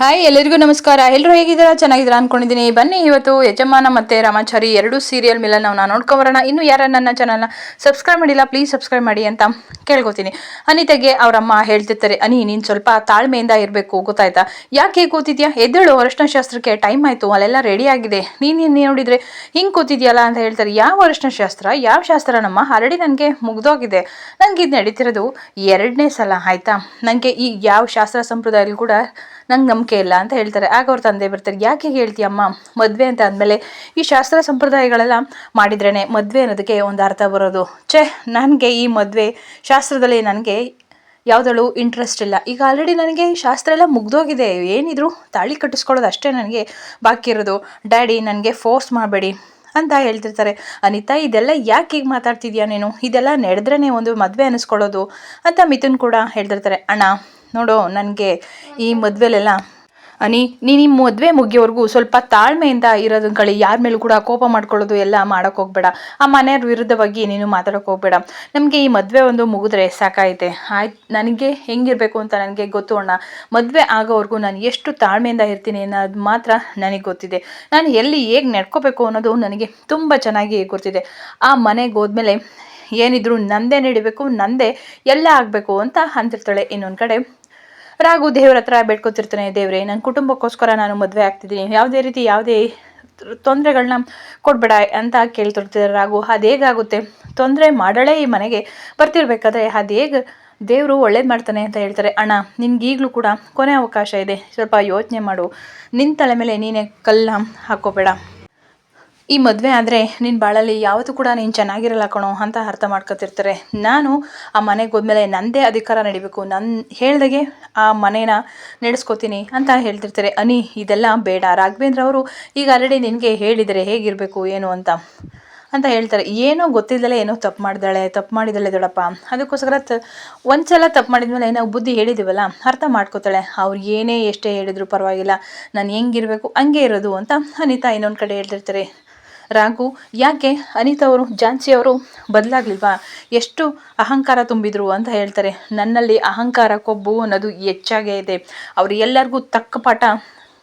Hi ಎಲ್ಲರಿಗೂ ನಮಸ್ಕಾರ. ಎಲ್ಲರೂ ಹೇಗಿದ್ದೀರಾ? ಚೆನ್ನಾಗಿದ್ದೀರಾ ಅನ್ಕೊಂಡಿದ್ದೀನಿ. ಬನ್ನಿ, ಇವತ್ತು ಯಜಮಾನ ಮತ್ತೆ ರಾಮಾಚಾರಿ ಎರಡು ಸೀರಿಯಲ್ ಮೇಲೆ ನಾವು ನಾನು ನೋಡ್ಕೊಂಬರೋಣ. ಇನ್ನು ಯಾರ ನನ್ನ ಚಾನಲ್ನ ಸಬ್ಸ್ಕ್ರೈಬ್ ಮಾಡಿಲ್ಲ ಪ್ಲೀಸ್ ಸಬ್ಸ್ಕ್ರೈಬ್ ಮಾಡಿ ಅಂತ ಕೇಳ್ಕೊತೀನಿ. ಅನಿತೆಗೆ ಅವರಮ್ಮ ಹೇಳ್ತಿರ್ತಾರೆ, ಅನಿ, ನೀನು ಸ್ವಲ್ಪ ತಾಳ್ಮೆಯಿಂದ ಇರಬೇಕು, ಗೊತ್ತಾಯ್ತಾ? ಯಾಕೆ ಕೂತಿದ್ಯಾ? ಎದ್ದೇಳು ಅರಶಿನ ಶಾಸ್ತ್ರಕ್ಕೆ ಟೈಮ್ ಆಯಿತು, ಅಲ್ಲೆಲ್ಲ ರೆಡಿ ಆಗಿದೆ. ನೀನು ನೋಡಿದರೆ? ಹಿಂಗೆ ಕೂತಿದ್ಯಲ್ಲ ಅಂತ ಹೇಳ್ತಾರೆ, ಯಾವ ಅರಶಿನ ಶಾಸ್ತ್ರ ಯಾವ ಶಾಸ್ತ್ರ ನಮ್ಮ ಆಲ್ರೆಡಿ ನನಗೆ ಮುಗ್ದೋಗಿದೆ. ನನಗೆ ಇದು ನಡೀತಿರೋದು ಎರಡನೇ ಸಲ, ಆಯಿತಾ? ನನಗೆ ಈ ಯಾವ ಶಾಸ್ತ್ರ ಸಂಪ್ರದಾಯಲ್ಲಿ ಕೂಡ ನಂಗೆ ನಂಬಿಕೆ ಇಲ್ಲ ಅಂತ ಹೇಳ್ತಾರೆ. ಆಗ ಅವ್ರ ತಂದೆ ಬರ್ತಾರೆ, ಯಾಕೆ ಹೇಳ್ತೀಯಮ್ಮ ಮದುವೆ ಅಂತ ಅಂದಮೇಲೆ ಈ ಶಾಸ್ತ್ರ ಸಂಪ್ರದಾಯಗಳೆಲ್ಲ ಮಾಡಿದ್ರೇ ಮದುವೆ ಅನ್ನೋದಕ್ಕೆ ಒಂದು ಅರ್ಥ ಬರೋದು. ಛೇ, ನನಗೆ ಈ ಮದುವೆ ಶಾಸ್ತ್ರದಲ್ಲಿ ನನಗೆ ಯಾವುದಳು ಇಂಟ್ರೆಸ್ಟ್ ಇಲ್ಲ. ಈಗ ಆಲ್ರೆಡಿ ನನಗೆ ಶಾಸ್ತ್ರ ಎಲ್ಲ ಮುಗ್ದೋಗಿದೆ. ಏನಿದ್ರು ತಾಳಿ ಕಟ್ಟಿಸ್ಕೊಳ್ಳೋದು ಅಷ್ಟೇ ನನಗೆ ಬಾಕಿ ಇರೋದು. ಡ್ಯಾಡಿ ನನಗೆ ಫೋರ್ಸ್ ಮಾಡಬೇಡಿ ಅಂತ ಹೇಳ್ತಿರ್ತಾರೆ. ಅನಿತಾ, ಇದೆಲ್ಲ ಯಾಕೆ ಹೀಗೆ ಮಾತಾಡ್ತಿದ್ಯಾ ನೀನು? ಇದೆಲ್ಲ ನಡೆದ್ರೇ ಒಂದು ಮದುವೆ ಅನ್ನಿಸ್ಕೊಳ್ಳೋದು ಅಂತ ಮಿಥುನ್ ಕೂಡ ಹೇಳ್ತಿರ್ತಾರೆ. ಅಣ್ಣ ನೋಡು, ನನಗೆ ಈ ಮದುವೆಲೆಲ್ಲ, ಅನಿ, ನೀನು ಈ ಮದುವೆ ಮುಗಿಯೋವರೆಗೂ ಸ್ವಲ್ಪ ತಾಳ್ಮೆಯಿಂದ ಇರೋದನ್ನ ಕಳಿ, ಯಾರ ಮೇಲೂ ಕೂಡ ಕೋಪ ಮಾಡ್ಕೊಳ್ಳೋದು ಎಲ್ಲ ಮಾಡೋಕೆ ಹೋಗ್ಬೇಡ. ಆ ಮನೆಯವ್ರ ವಿರುದ್ಧವಾಗಿ ನೀನು ಮಾತಾಡೋಕೆ ಹೋಗ್ಬೇಡ. ನಮಗೆ ಈ ಮದುವೆ ಒಂದು ಮುಗಿದ್ರೆ ಸಾಕಾಯ್ತೆ. ಆಯ್ತು, ನನಗೆ ಹೆಂಗಿರಬೇಕು ಅಂತ ನನಗೆ ಗೊತ್ತು ಅಣ್ಣ. ಮದುವೆ ಆಗೋವರೆಗೂ ನಾನು ಎಷ್ಟು ತಾಳ್ಮೆಯಿಂದ ಇರ್ತೀನಿ ಅನ್ನೋದು ಮಾತ್ರ ನನಗೆ ಗೊತ್ತಿದೆ. ನಾನು ಎಲ್ಲಿ ಹೇಗೆ ನಡ್ಕೋಬೇಕು ಅನ್ನೋದು ನನಗೆ ತುಂಬ ಚೆನ್ನಾಗಿ ಗೊತ್ತಿದೆ. ಆ ಮನೆಗೆ ಹೋದ್ಮೇಲೆ ಏನಿದ್ರು ನಂದೇ ನಡಿಬೇಕು, ನಂದೇ ಎಲ್ಲ ಆಗಬೇಕು ಅಂತ ಅಂತಿರ್ತಾಳೆ ಇನ್ನೊಂದು ಕಡೆ. ರಾಘು ದೇವ್ರ ಹತ್ರ ಬೇಡ್ಕೊತಿರ್ತಾನೆ, ದೇವ್ರೆ ನನ್ನ ಕುಟುಂಬಕ್ಕೋಸ್ಕರ ನಾನು ಮದುವೆ ಆಗ್ತಿದ್ದೀನಿ. ಯಾವುದೇ ರೀತಿ ಯಾವುದೇ ತೊಂದರೆಗಳನ್ನ ಕೊಡಬೇಡ ಅಂತ ಕೇಳ್ತಿರ್ತಾರೆ ರಾಘು. ಅದು ಹೇಗಾಗುತ್ತೆ? ತೊಂದರೆ ಮಾಡಲೇ ಈ ಮನೆಗೆ. ಬರ್ತಿರ್ಬೇಕಾದ್ರೆ ಅದು ಹೇಗೆ ದೇವರು ಒಳ್ಳೇದು ಮಾಡ್ತಾನೆ ಅಂತ ಹೇಳ್ತಾರೆ. ಅಣ್ಣ, ನಿನ್ಗೀಗಲೂ ಕೂಡ ಕೊನೆ ಅವಕಾಶ ಇದೆ. ಸ್ವಲ್ಪ ಯೋಚನೆ ಮಾಡು. ನಿನ್ನ ತಲೆ ಮೇಲೆ ನೀನೇ ಕಲ್ಲ ಹಾಕೋಬೇಡ. ಈ ಮದುವೆ ಆದರೆ ನಿನ್ನ ಬಾಳಲ್ಲಿ ಯಾವತ್ತೂ ಕೂಡ ನೀನು ಚೆನ್ನಾಗಿರಲ್ಲ ಕಣೋ ಅಂತ ಅರ್ಥ ಮಾಡ್ಕೊತಿರ್ತಾರೆ. ನಾನು ಆ ಮನೆಗೆ ಹೋದ್ಮೇಲೆ ನನ್ನದೇ ಅಧಿಕಾರ ನಡಿಬೇಕು. ನನ್ನ ಹೇಳ್ದಾಗೆ ಆ ಮನೇನ ನಡೆಸ್ಕೋತೀನಿ ಅಂತ ಹೇಳ್ತಿರ್ತಾರೆ. ಅನಿ, ಇದೆಲ್ಲ ಬೇಡ. ರಾಘವೇಂದ್ರ ಅವರು ಈಗ ಆಲ್ರೆಡಿ ನಿನಗೆ ಹೇಳಿದರೆ ಹೇಗಿರಬೇಕು, ಏನು ಅಂತ? ಅಂತ ಹೇಳ್ತಾರೆ. ಏನೋ ಗೊತ್ತಿಲ್ಲದಲೇ ಏನೋ ತಪ್ಪು ಮಾಡಿದಾಳೆ ತಪ್ಪು ಮಾಡಿದಾಳೆ ದೊಡ್ಡಪ್ಪ ಅದಕ್ಕೋಸ್ಕರ ತ ಒಂದು ಸಲ ತಪ್ಪು ಮಾಡಿದ್ಮೇಲೆ ಏನೋ ಬುದ್ಧಿ ಹೇಳಿದ್ದೀವಲ್ಲ ಅರ್ಥ ಮಾಡ್ಕೋತಾಳೆ. ಅವ್ರು ಏನೇ ಎಷ್ಟೇ ಹೇಳಿದ್ರು ಪರವಾಗಿಲ್ಲ. ನಾನು ಹೆಂಗಿರಬೇಕು, ಹಂಗೆ ಇರೋದು ಅಂತ ಅನಿತಾ ಇನ್ನೊಂದು ಕಡೆ ಹೇಳ್ತಿರ್ತಾರೆ. ರಾಘು ಯಾಕೆ ಅನಿತಾ ಅವರು ಝಾನ್ಸಿ ಅವರು ಬದಲಾಗ್ಲಿಲ್ವಾ? ಎಷ್ಟು ಅಹಂಕಾರ ತುಂಬಿದ್ರು ಅಂತ ಹೇಳ್ತಾರೆ. ನನ್ನಲ್ಲಿ ಅಹಂಕಾರ, ಕೊಬ್ಬು ಅನ್ನೋದು ಹೆಚ್ಚಾಗೇ ಇದೆ. ಅವರು ಎಲ್ಲರಿಗೂ ತಕ್ಕ ಪಾಠ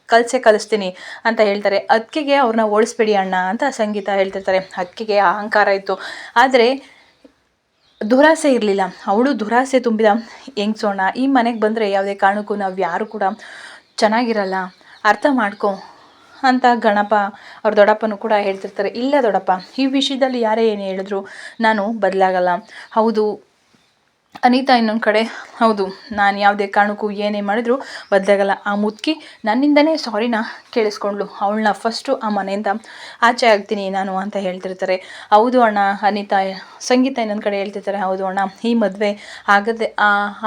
ಕಲಿಸೇ ಕಲಿಸ್ತೀನಿ ಅಂತ ಹೇಳ್ತಾರೆ. ಅದಕ್ಕೆಗೆ ಅವ್ರನ್ನ ಓಡಿಸ್ಬೇಡಿ ಅಣ್ಣ ಅಂತ ಸಂಗೀತ ಹೇಳ್ತಿರ್ತಾರೆ. ಅದಕ್ಕೆಗೆ ಅಹಂಕಾರ ಇತ್ತು. ಆದರೆ ದುರಾಸೆ ಇರಲಿಲ್ಲ. ಅವಳು ದುರಾಸೆ ತುಂಬಿದ ಹೆಂಗ್ಸೋಣ? ಈ ಮನೆಗೆ ಬಂದರೆ ಯಾವುದೇ ಕಾರಣಕ್ಕೂ ನಾವು ಯಾರು ಕೂಡ ಚೆನ್ನಾಗಿರಲ್ಲ. ಅರ್ಥ ಮಾಡ್ಕೊ. ಅಂತ ಗಣಪ ಅವ್ರ ದೊಡ್ಡಪ್ಪನೂ ಕೂಡ ಹೇಳ್ತಿರ್ತಾರೆ, ಇಲ್ಲ ದೊಡ್ಡಪ್ಪ, ಈ ವಿಷಯದಲ್ಲಿ ಯಾರೇ ಏನು ಹೇಳಿದ್ರು ನಾನು ಬದಲಾಗಲ್ಲ. ಹೌದು ಅನಿತಾ ಇನ್ನೊಂದು ಕಡೆ, ಹೌದು, ನಾನು ಯಾವುದೇ ಕಾರಣಕ್ಕೂ ಏನೇ ಮಾಡಿದ್ರು ಬದಲಾಗಲ್ಲ. ಆ ಮುದುಕಿ ನನ್ನಿಂದನೇ ಸಾರಿನ ಕೇಳಿಸ್ಕೊಂಡ್ಳು. ಅವಳನ್ನ ಫಸ್ಟು ಆ ಮನೆಯಿಂದ ಆಚೆ ಆಗ್ತೀನಿ ನಾನು ಅಂತ ಹೇಳ್ತಿರ್ತಾರೆ. ಹೌದು ಅಣ್ಣ, ಅನಿತಾ, ಸಂಗೀತ ಇನ್ನೊಂದು ಕಡೆ ಹೇಳ್ತಿರ್ತಾರೆ. ಹೌದು ಅಣ್ಣ, ಈ ಮದುವೆ ಆಗದೆ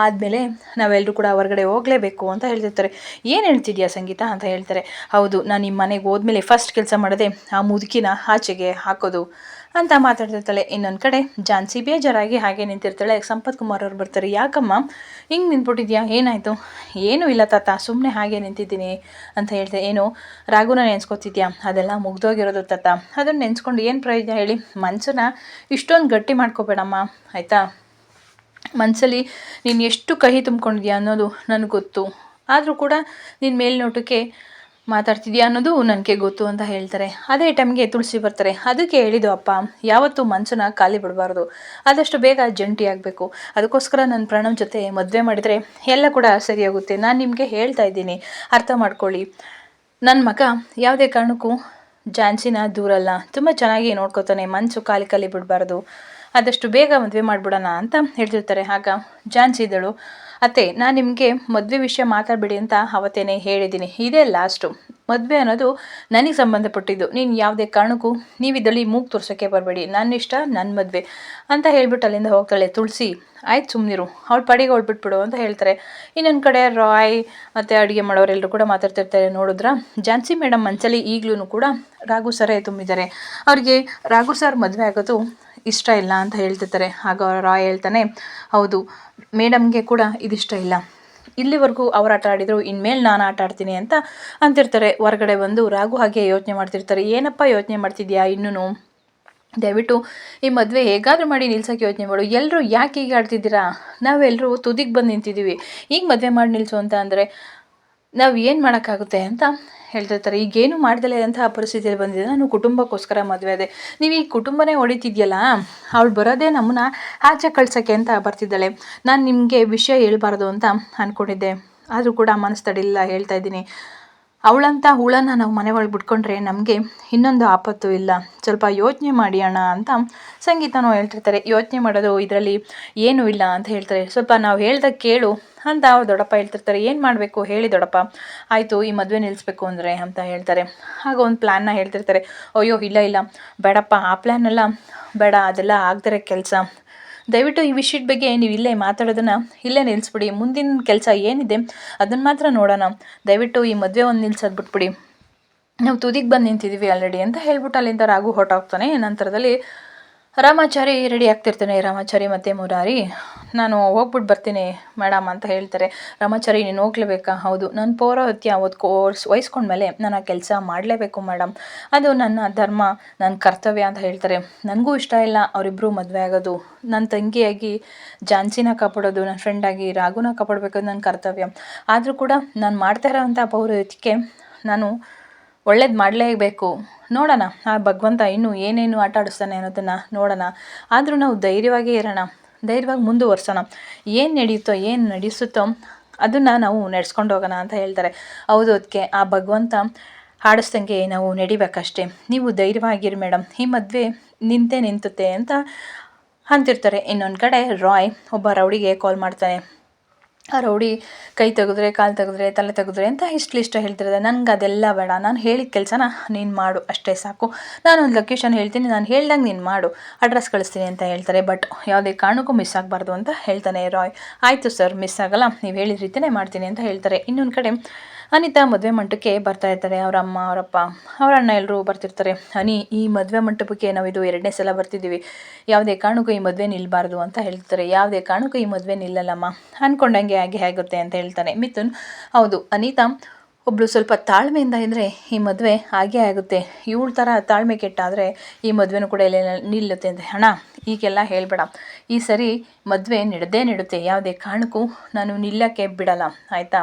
ಆದಮೇಲೆ ನಾವೆಲ್ಲರೂ ಕೂಡ ಹೊರಗಡೆ ಹೋಗಲೇಬೇಕು ಅಂತ ಹೇಳ್ತಿರ್ತಾರೆ. ಏನು ಹೇಳ್ತಿದ್ಯಾ ಸಂಗೀತ ಅಂತ ಹೇಳ್ತಾರೆ. ಹೌದು, ನಾನು ನಿಮ್ಮ ಮನೆಗೆ ಹೋದ್ಮೇಲೆ ಫಸ್ಟ್ ಕೆಲಸ ಮಾಡದೆ ಆ ಮುದುಕಿನ ಆಚೆಗೆ ಹಾಕೋದು. ಅಂತ ಮಾತಾಡ್ತಿರ್ತಾಳೆ. ಇನ್ನೊಂದು ಕಡೆ, ಜಾನ್ಸಿ ಬೇಜಾರಾಗಿ ಹಾಗೆ ನಿಂತಿರ್ತಾಳೆ. ಸಂಪತ್ ಕುಮಾರ್ ಅವ್ರು ಬರ್ತಾರೆ. ಯಾಕಮ್ಮ? ಹಿಂಗೆ ನಿಂತ್ಬಿಟ್ಟಿದ್ಯಾ? ಏನಾಯಿತು? ಏನೂ ಇಲ್ಲ ತಾತ. ಸುಮ್ಮನೆ ಹಾಗೆ ನಿಂತಿದ್ದೀನಿ ಅಂತ ಹೇಳ್ದೆ. ಏನು? ರಾಗುನ ನೆನ್ಸ್ಕೊತಿದ್ಯಾ? ಅದೆಲ್ಲ ಮುಗ್ದೋಗಿರೋದು ತಾತ. ಅದನ್ನು ನೆನ್ಸ್ಕೊಂಡು ಏನು ಪ್ರಯೋಜನ ಹೇಳಿ? ಮನಸ್ಸನ್ನ ಇಷ್ಟೊಂದು ಗಟ್ಟಿ ಮಾಡ್ಕೋಬೇಡಮ್ಮ. ಆಯಿತಾ? ಮನಸ್ಸಲ್ಲಿ ನೀನು ಎಷ್ಟು ಕಹಿ ತುಂಬ್ಕೊಂಡಿದ್ಯಾ ಅನ್ನೋದು ನನಗೆ ಗೊತ್ತು. ಆದರೂ ಕೂಡ ನಿನ್ನ ಮೇಲ್ನೋಟಕ್ಕೆ ಮಾತಾಡ್ತಿದ್ಯಾ ಅನ್ನೋದು ನನಗೆ ಗೊತ್ತು ಅಂತ ಹೇಳ್ತಾರೆ. ಅದೇ ಟೈಮ್ಗೆ ತುಳಸಿ ಬರ್ತಾರೆ. ಅದಕ್ಕೆ ಹೇಳಿದ್ದು, ಅಪ್ಪ, ಯಾವತ್ತೂ ಮನಸ್ಸನ್ನ ಖಾಲಿ ಬಿಡಬಾರ್ದು ಆದಷ್ಟು ಬೇಗ ಜಂಟಿ ಆಗಬೇಕು. ಅದಕ್ಕೋಸ್ಕರ ನನ್ನ ಪ್ರಣವ್ ಜೊತೆ ಮದುವೆ ಮಾಡಿದರೆ ಎಲ್ಲ ಕೂಡ ಸರಿಯಾಗುತ್ತೆ. ನಾನು ನಿಮಗೆ ಹೇಳ್ತಾ ಇದ್ದೀನಿ. ಅರ್ಥ ಮಾಡ್ಕೊಳ್ಳಿ. ನನ್ನ ಮಗ ಯಾವುದೇ ಕಾರಣಕ್ಕೂ ಜಾನ್ಸಿನ ದೂರಲ್ಲ ತುಂಬ ಚೆನ್ನಾಗಿ ನೋಡ್ಕೋತಾನೆ. ಮನಸ್ಸು ಖಾಲಿ ಖಾಲಿ ಬಿಡಬಾರ್ದು. ಆದಷ್ಟು ಬೇಗ ಮದುವೆ ಮಾಡಿಬಿಡೋಣ ಅಂತ ಹೇಳ್ತಿರ್ತಾರೆ. ಆಗ ಜಾನ್ಸಿ ಇದ್ದಳು. ಅತ್ತೆ, ನಾನು ನಿಮಗೆ ಮದುವೆ ವಿಷಯ ಮಾತಾಡಬೇಡಿ ಅಂತ ಅವತ್ತೇನೆ ಹೇಳಿದ್ದೀನಿ. ಇದೇ ಲಾಸ್ಟು ಮದುವೆ ಅನ್ನೋದು ನನಗೆ ಸಂಬಂಧಪಟ್ಟಿದ್ದು. ನೀನು ಯಾವುದೇ ಕಾರಣಕ್ಕೂ ನೀವು ಇದರಲ್ಲಿ ಮೂಗು ತೋರ್ಸೋಕ್ಕೆ ಬರಬೇಡಿ. ನನ್ನ ಇಷ್ಟ ನನ್ನ ಮದುವೆ. ಅಂತ ಹೇಳ್ಬಿಟ್ಟು ಅಲ್ಲಿಂದ ಹೋಗ್ತಾಳೆ ತುಳಸಿ. ಆಯ್ತು ಸುಮ್ಮನಿರು ಅವ್ಳು ಪಡಿಗೆ ಹೊಡ್ಬಿಟ್ಬಿಡು ಅಂತ ಹೇಳ್ತಾರೆ. ಇನ್ನೊಂದು ಕಡೆ ರಾಯ್, ಮತ್ತು ಅಡುಗೆ ಮಾಡೋರೆಲ್ಲರೂ ಕೂಡ ಮಾತಾಡ್ತಿರ್ತಾರೆ ನೋಡಿದ್ರ? ಝಾನ್ಸಿ ಮೇಡಮ್ ಮನಸ್ಸಲ್ಲಿ ಈಗಲೂ ಕೂಡ ರಾಘು ಸರೇ ತುಂಬಿದ್ದಾರೆ. ಅವ್ರಿಗೆ ರಾಘು ಸರ್ ಮದುವೆ ಆಗೋದು ಇಷ್ಟ ಇಲ್ಲ ಅಂತ ಹೇಳ್ತಿರ್ತಾರೆ. ಆಗ ರಾಯ್ ಹೇಳ್ತಾನೆ, ಹೌದು, ಮೇಡಮ್ಗೆ ಕೂಡ ಇದಿಷ್ಟ ಇಲ್ಲ. ಇಲ್ಲಿವರೆಗೂ ಅವ್ರು ಆಟ ಆಡಿದರು, ಇನ್ಮೇಲೆ ನಾನು ಆಟ ಆಡ್ತೀನಿ ಅಂತ ಅಂತಿರ್ತಾರೆ. ಹೊರಗಡೆ ಬಂದು ರಾಗು ಹಾಗೆ ಯೋಚನೆ ಮಾಡ್ತಿರ್ತಾರೆ. ಏನಪ್ಪ ಯೋಚನೆ ಮಾಡ್ತಿದ್ಯಾ ಇನ್ನೂ ದಯವಿಟ್ಟು ಈ ಮದುವೆ ಹೇಗಾದರೂ ಮಾಡಿ ನಿಲ್ಸೋಕ್ಕೆ ಯೋಚನೆ ಮಾಡು. ಎಲ್ಲರೂ ಯಾಕೆ ಹೀಗೆ ಆಡ್ತಿದ್ದೀರಾ? ನಾವೆಲ್ಲರೂ ತುದಿಗೆ ಬಂದು ನಿಂತಿದ್ದೀವಿ. ಈಗ ಮದುವೆ ಮಾಡಿ ನಿಲ್ಲಿಸು ಅಂತ ಅಂದರೆ ನಾವು ಏನು ಮಾಡೋಕ್ಕಾಗುತ್ತೆ ಅಂತ ಹೇಳ್ತಿರ್ತಾರೆ. ಈಗೇನು ಮಾಡ್ದಲೆ ಅಂತಹ ಪರಿಸ್ಥಿತಿಯಲ್ಲಿ ಬಂದಿದೆ. ನಾನು ಕುಟುಂಬಕ್ಕೋಸ್ಕರ ಮದುವೆ ಅದೇ ನೀವು ಈ ಕುಟುಂಬನೇ ಹೊಡಿತಿದ್ಯಲ್ಲ, ಅವಳು ಬರೋದೇ ನಮ್ಮನ್ನ ಆಚೆ ಕಳ್ಸೋಕ್ಕೆ ಅಂತ ಬರ್ತಿದ್ದಾಳೆ. ನಾನು ನಿಮಗೆ ವಿಷಯ ಹೇಳ್ಬಾರ್ದು ಅಂತ ಅಂದ್ಕೊಂಡಿದ್ದೆ ಆದರೂ ಕೂಡ ಮನಸ್ಸು ತಡಿಲ್ಲ ಹೇಳ್ತಾ ಇದ್ದೀನಿ. ಅವಳಂತ ಹುಳನ ನಾವು ಮನೆ ಒಳಗೆ ಬಿಟ್ಕೊಂಡ್ರೆ ನಮಗೆ ಇನ್ನೊಂದು ಆಪತ್ತು ಇಲ್ಲ. ಸ್ವಲ್ಪ ಯೋಚನೆ ಮಾಡಿ ಅಣ್ಣ ಅಂತ ಸಂಗೀತನೂ ಹೇಳ್ತಿರ್ತಾರೆ. ಯೋಚನೆ ಮಾಡೋದು ಇದರಲ್ಲಿ ಏನೂ ಇಲ್ಲ ಅಂತ ಹೇಳ್ತಾರೆ. ಸ್ವಲ್ಪ ನಾವು ಹೇಳ್ದ ಕೇಳು ಅಂತ ಅವ್ರು ದೊಡ್ಡಪ್ಪ ಹೇಳ್ತಿರ್ತಾರೆ. ಏನು ಮಾಡಬೇಕು? ಹೇಳಿ ದೊಡ್ಡಪ್ಪ. ಆಯಿತು, ಈ ಮದುವೆ ನಿಲ್ಲಿಸ್ಬೇಕು ಅಂದರೆ ಅಂತ ಹೇಳ್ತಾರೆ. ಆಗ ಒಂದು ಪ್ಲ್ಯಾನ್ನ ಹೇಳ್ತಿರ್ತಾರೆ. ಅಯ್ಯೋ, ಇಲ್ಲ ಇಲ್ಲ. ಬೇಡಪ್ಪ, ಆ ಪ್ಲ್ಯಾನೆಲ್ಲ ಬೇಡ. ಅದೆಲ್ಲ ಆಗ್ದಿರೋ ಕೆಲಸ. ದಯವಿಟ್ಟು ಈ ವಿಷಯದ ಬಗ್ಗೆ ನೀವು ಇಲ್ಲೇ ಮಾತಾಡೋದನ್ನು ಇಲ್ಲೇ ನಿಲ್ಲಿಸ್ಬಿಡಿ ಮುಂದಿನ ಕೆಲಸ ಏನಿದೆ ಅದನ್ನು ಮಾತ್ರ ನೋಡೋಣ. ದಯವಿಟ್ಟು ಈ ಮದುವೆ ಒಂದು ನಿಲ್ಸೋದು ಬಿಟ್ಬಿಡಿ ನಾವು ತುದಿಗೆ ಬಂದು ನಿಂತಿದ್ದೀವಿ ಆಲ್ರೆಡಿ ಅಂತ ಹೇಳ್ಬಿಟ್ಟು ಅಲ್ಲಿಂದ ರಾಗು ಹೊರಟೋಗ್ತಾನೆ. ನಂತರದಲ್ಲಿ ರಾಮಾಚಾರಿ ರೆಡಿ ಆಗ್ತಿರ್ತಾನೆ. ರಾಮಾಚಾರಿ ಮತ್ತು ಮುರಾರಿ. ನಾನು ಹೋಗ್ಬಿಟ್ಟು ಬರ್ತೀನಿ ಮೇಡಮ್ ಅಂತ ಹೇಳ್ತಾರೆ. ರಾಮಾಚಾರಿ, ನೀನು ಹೋಗ್ಲೇಬೇಕಾ? ಹೌದು. ನಾನು ಪೌರೋಹಿತ್ಯ ಅವತ್ತು ಕೋರ್ಸ್ ವಹಿಸ್ಕೊಂಡ್ಮೇಲೆ ನಾನು ಆ ಕೆಲಸ ಮಾಡಲೇಬೇಕು ಮೇಡಮ್ ಅದು ನನ್ನ ಧರ್ಮ ನನ್ನ ಕರ್ತವ್ಯ ಅಂತ ಹೇಳ್ತಾರೆ. ನನಗೂ ಇಷ್ಟ ಇಲ್ಲ ಅವರಿಬ್ಬರು ಮದುವೆ ಆಗೋದು. ನನ್ನ ತಂಗಿಯಾಗಿ ಜಾನ್ಸಿನ ಕಾಪಾಡೋದು ನನ್ನ ಫ್ರೆಂಡಾಗಿ ರಾಗುನ ಕಾಪಾಡಬೇಕು ನನ್ನ ಕರ್ತವ್ಯ. ಆದರೂ ಕೂಡ ನಾನು ಮಾಡ್ತಾ ಇರೋವಂಥ ಪೌರೋಹಿತ್ಯಕ್ಕೆ ನಾನು ಒಳ್ಳೇದು ಮಾಡಲೇಬೇಕು ನೋಡೋಣ, ಆ ಭಗವಂತ ಇನ್ನೂ ಏನೇನು ಆಟ ಆಡಿಸ್ತಾನೆ ಅನ್ನೋದನ್ನು ನೋಡೋಣ. ಆದರೂ ನಾವು ಧೈರ್ಯವಾಗೇ ಇರೋಣ. ಧೈರ್ಯವಾಗಿ ಮುಂದುವರ್ಸೋಣ. ಏನು ನಡೆಯುತ್ತೋ ಏನು ನಡೆಸುತ್ತೋ ಅದನ್ನು ನಾವು ನಡೆಸ್ಕೊಂಡು ಹೋಗೋಣ ಅಂತ ಹೇಳ್ತಾರೆ. ಹೌದು ಅದಕ್ಕೆ ಆ ಭಗವಂತ ಹಾಡಿಸ್ದಂಗೆ ನಾವು ನಡಿಬೇಕಷ್ಟೇ. ನೀವು ಧೈರ್ಯವಾಗಿರಿ ಮೇಡಮ್ ಈ ಮದುವೆ ನಿಂತೇ ನಿಂತುತ್ತೆ ಅಂತ ಅಂತಿರ್ತಾರೆ. ಇನ್ನೊಂದು ಕಡೆ ರಾಯ್ ಒಬ್ಬ ರೌಡಿಗೆ ಕಾಲ್ ಮಾಡ್ತಾನೆ. ಆ ರೌಡಿ ಕೈ ತೆಗೆದ್ರೆ, ಕಾಲು ತೆಗೆದ್ರೆ, ತಲೆ ತೆಗೆದ್ರೆ ಅಂತ ಇಷ್ಟು ಲಿಸ್ಟ್ ಹೇಳ್ತಿರೋದೆ? ನನಗೆ ಅದೆಲ್ಲ ಬೇಡ. ನಾನು ಹೇಳಿದ ಕೆಲಸನ ನೀನು ಮಾಡು. ಅಷ್ಟೇ ಸಾಕು. ನಾನು ಒಂದು ಲೊಕೇಶನ್ ಹೇಳ್ತೀನಿ. ನಾನು ಹೇಳ್ದಂಗೆ ನೀನು ಮಾಡು. ಅಡ್ರೆಸ್ ಕಳಿಸ್ತೀನಿ ಅಂತ ಹೇಳ್ತಾರೆ. ಬಟ್ ಯಾವುದೇ ಕಾರಣಕ್ಕೂ ಮಿಸ್ ಆಗಬಾರ್ದು ಅಂತ ಹೇಳ್ತಾನೆ ರಾಯ್ ಆಯಿತು ಸರ್ ಮಿಸ್ ಆಗಲ್ಲ. ನೀವು ಹೇಳಿದ ರೀತಿಯೇ ಮಾಡ್ತೀನಿ ಅಂತ ಹೇಳ್ತಾರೆ. ಇನ್ನೊಂದು ಕಡೆ ಅನಿತಾ ಮದುವೆ ಮಂಟಪಕ್ಕೆ ಬರ್ತಾ ಇರ್ತಾರೆ. ಅವರ ಅಮ್ಮ ಅವರಪ್ಪ ಅವರ ಅಣ್ಣ ಎಲ್ಲರೂ ಬರ್ತಿರ್ತಾರೆ. ಅನಿ ಈ ಮದುವೆ ಮಂಟಪಕ್ಕೆ ನಾವು ಇದು ಎರಡನೇ ಸಲ ಬರ್ತಿದ್ದೀವಿ. ಯಾವುದೇ ಕಾರಣಕ್ಕೂ ಈ ಮದುವೆ ನಿಲ್ಲಬಾರ್ದು ಅಂತ ಹೇಳ್ತಾರೆ. ಯಾವುದೇ ಕಾರಣಕ್ಕೂ ಈ ಮದುವೆ ನಿಲ್ಲಲ್ಲಮ್ಮ. ಅಂದ್ಕೊಂಡಂಗೆ ಹಾಗೆ ಹಾಗುತ್ತೆ ಅಂತ ಹೇಳ್ತಾನೆ ಮಿಥುನ್, ಹೌದು, ಅನಿತಾ ಒಬ್ಬಳು ಸ್ವಲ್ಪ ತಾಳ್ಮೆಯಿಂದ ಇದ್ದರೆ ಈ ಮದುವೆ ಹಾಗೇ ಆಗುತ್ತೆ. ಇವಳ ಥರ ತಾಳ್ಮೆ ಕೆಟ್ಟಾದರೆ ಈ ಮದುವೆನೂ ಕೂಡ ಎಲ್ಲ ನಿಲ್ಲುತ್ತೆ ಅಂತ ಹಣ ಈಗೆಲ್ಲ ಹೇಳಬೇಡ. ಈ ಸರಿ ಮದುವೆ ನಡೆದೇ ನೆಡುತ್ತೆ. ಯಾವುದೇ ಕಾರಣಕ್ಕೂ ನಾನು ನಿಲ್ಲಕ್ಕೆ ಬಿಡಲ್ಲ. ಆಯಿತಾ?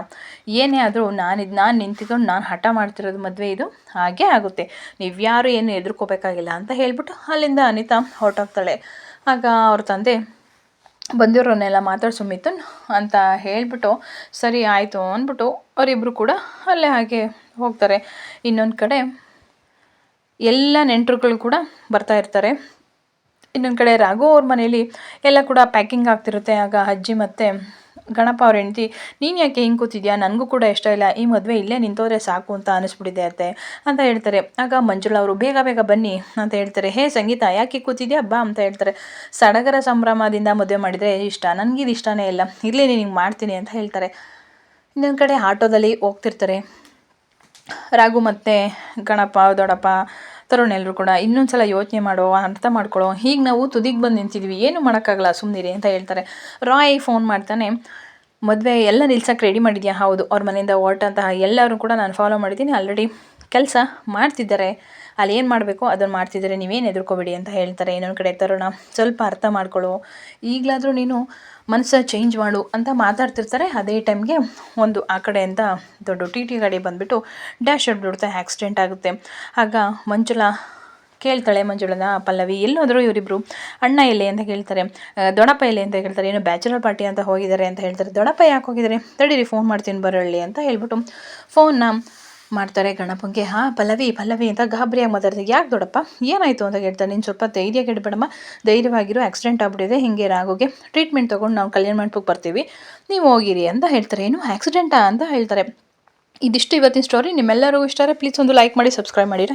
ಏನೇ ಆದರೂ ನಾನಿದ್ದು ನಾನು ನಿಂತಿದ್ದು ನಾನು ಹಠ ಮಾಡ್ತಿರೋದು ಮದುವೆ ಇದು. ಹಾಗೇ ಆಗುತ್ತೆ. ನೀವು ಯಾರು ಏನು ಎದುರ್ಕೋಬೇಕಾಗಿಲ್ಲ ಅಂತ ಹೇಳಿಬಿಟ್ಟು ಅಲ್ಲಿಂದ ಅನಿತಾ ಹೊರಟೋಗ್ತಾಳೆ. ಆಗ ಅವ್ರ ತಂದೆ ಬಂದಿರೋನೆಲ್ಲ ಮಾತಾಡ್ಸು ಮಿಥುನ್ ಅಂತ ಹೇಳಿಬಿಟ್ಟು, ಸರಿ ಆಯಿತು, ಅಂದ್ಬಿಟ್ಟು ಅವರಿಬ್ಬರು ಕೂಡ ಅಲ್ಲೇ ಹಾಗೆ ಹೋಗ್ತಾರೆ. ಇನ್ನೊಂದು ಕಡೆ ಎಲ್ಲ ನೆಂಟರುಗಳು ಕೂಡ ಬರ್ತಾ ಇರ್ತಾರೆ. ಇನ್ನೊಂದು ಕಡೆ ರಾಘು ಅವ್ರ ಮನೇಲಿ ಎಲ್ಲ ಕೂಡ ಪ್ಯಾಕಿಂಗ್ ಆಗ್ತಿರುತ್ತೆ. ಆಗ ಅಜ್ಜಿ ಮತ್ತು ಗಣಪ ಅವ್ರ ಹೆಂಡ್ತಿ, ನೀನು ಯಾಕೆ ಹಿಂಗೆ ಕೂತಿದ್ಯಾ? ನನಗೂ ಕೂಡ ಇಷ್ಟ ಇಲ್ಲ. ಈ ಮದುವೆ ಇಲ್ಲೇ ನಿಂತೋದ್ರೆ ಸಾಕು ಅಂತ ಅನಿಸ್ಬಿಟ್ಟಿದೆ ಅತ್ತೆ ಅಂತ ಹೇಳ್ತಾರೆ. ಆಗ ಮಂಜುಳಾ ಅವರು, ಬೇಗ ಬೇಗ ಬನ್ನಿ ಅಂತ ಹೇಳ್ತಾರೆ. ಹೇ ಸಂಗೀತ, ಯಾಕೆ ಕೂತಿದ್ಯಾ? ಬಾ ಅಂತ ಹೇಳ್ತಾರೆ. ಸಡಗರ ಸಂಭ್ರಮದಿಂದ ಮದುವೆ ಮಾಡಿದರೆ ಇಷ್ಟ. ನನಗಿದು ಇಷ್ಟನೇ ಇಲ್ಲ. ಇರಲಿ ನಿನಗೆ ಮಾಡ್ತೀನಿ ಅಂತ ಹೇಳ್ತಾರೆ. ಇನ್ನೊಂದು ಕಡೆ ಆಟೋದಲ್ಲಿ ಹೋಗ್ತಿರ್ತಾರೆ. ರಾಘು ಮತ್ತು ಗಣಪ, ದೊಡ್ಡಪ್ಪ ತರುಣ್ ಎಲ್ಲರೂ ಕೂಡ ಇನ್ನೊಂದು ಸಲ ಯೋಚನೆ ಮಾಡೋ, ಅರ್ಥ ಮಾಡ್ಕೊಳ್ಳೋ, ಹೀಗೆ ನಾವು ತುದಿಗೆ ಬಂದು ನಿಂತಿದ್ವಿ, ಏನು ಮಾಡೋಕ್ಕಾಗಲ್ಲ ಸುಮ್ಮನಿರಿ ಅಂತ ಹೇಳ್ತಾರೆ. ರಾಯ್ ಫೋನ್ ಮಾಡ್ತಾನೆ, ಮದುವೆ ಎಲ್ಲ ನಿಲ್ಸಕ್ಕೆ ರೆಡಿ ಮಾಡಿದ್ಯಾ? ಹೌದು, ಅವ್ರ ಮನೆಯಿಂದ ಹೊರಟಂತಹ ಎಲ್ಲರೂ ಕೂಡ ನಾನು ಫಾಲೋ ಮಾಡಿದ್ದೀನಿ. ಆಲ್ರೆಡಿ ಕೆಲಸ ಮಾಡ್ತಿದ್ದಾರೆ. ಅಲ್ಲಿ ಏನು ಮಾಡಬೇಕು? ಅದನ್ನು ಮಾಡ್ತಿದ್ದಾರೆ. ನೀವೇನು ಎದುರ್ಕೋಬೇಡಿ? ಅಂತ ಹೇಳ್ತಾರೆ ಇನ್ನೊಂದು ಕಡೆ ತರುಣ. ಸ್ವಲ್ಪ ಅರ್ಥ ಮಾಡ್ಕೊಳ್ಳೋ. ಈಗಲಾದರೂ ನೀನು ಮನಸ್ಸು ಚೇಂಜ್ ಮಾಡು ಅಂತ ಮಾತಾಡ್ತಿರ್ತಾರೆ. ಅದೇ ಟೈಮ್ಗೆ ಒಂದು ಆ ಕಡೆಯಿಂದ ದೊಡ್ಡ ಟಿ ಟಿ ಗಾಡಿ ಬಂದುಬಿಟ್ಟು ಡ್ಯಾಶ್ ಹೊಡ್ಬಿಡುತ್ತೆ ಆಕ್ಸಿಡೆಂಟ್ ಆಗುತ್ತೆ. ಆಗ ಮಂಜುಳಾ ಕೇಳ್ತಾಳೆ, ಮಂಜುಳನ, ಪಲ್ಲವಿ ಎಲ್ಲೋದ್ರು ಇವರಿಬ್ರು ಅಣ್ಣ ಎಲ್ಲಿ ಅಂತ ಕೇಳ್ತಾರೆ. ದೊಡಪ್ಪ ಎಲ್ಲಿ ಅಂತ ಕೇಳ್ತಾರೆ. ಏನು ಬ್ಯಾಚುಲರ್ ಪಾರ್ಟಿ ಅಂತ ಹೋಗಿದ್ದಾರೆ ಅಂತ ಹೇಳ್ತಾರೆ. ದೊಡಪ್ಪ ಯಾಕೆ ಹೋಗಿದ್ದಾರೆ? ತಡೀರಿ ಫೋನ್ ಮಾಡ್ತೀನಿ, ಬರೋಳ್ಳಿ ಅಂತ ಹೇಳ್ಬಿಟ್ಟು ಫೋನ್ನ ಮಾಡ್ತಾರೆ ಗಣಪಂಗೆ. ಹಾಂ, ಪಲ್ಲವಿ ಪಲ್ಲವಿ ಅಂತ ಗಾಬರಿಯಾಗಿ ಮಾತಾಡ್ತಾರೆ ಯಾಕೆ ದೊಡ್ಡಪ್ಪ ಏನಾಯಿತು ಅಂತ ಹೇಳ್ತಾರೆ ನೀನು ಸ್ವಲ್ಪ ಧೈರ್ಯ ಕೆಡಬೇಡಮ್ಮ. ಧೈರ್ಯವಾಗಿರೋ ಆಕ್ಸಿಡೆಂಟ್ ಆಗ್ಬಿಟ್ಟಿದೆ. ಹಿಂಗೆ ರಾಗೋಗೆ ಟ್ರೀಟ್ಮೆಂಟ್ ತೊಗೊಂಡು ನಾವು ಕಲ್ಯಾಣ ಮಂಟಪಕ್ಕೆ ಬರ್ತೀವಿ. ನೀವು ಹೋಗಿರಿ ಅಂತ ಹೇಳ್ತಾರೆ. ಏನು ಆಕ್ಸಿಡೆಂಟಾ ಅಂತ ಹೇಳ್ತಾರೆ. ಇದಿಷ್ಟು ಇವತ್ತಿನ ಸ್ಟೋರಿ ನಿಮ್ಮೆಲ್ಲರಿಗೂ ಇಷ್ಟ ಪ್ಲೀಸ್ ಒಂದು ಲೈಕ್ ಮಾಡಿ ಸಬ್ಸ್ಕ್ರೈಬ್ ಮಾಡಿ.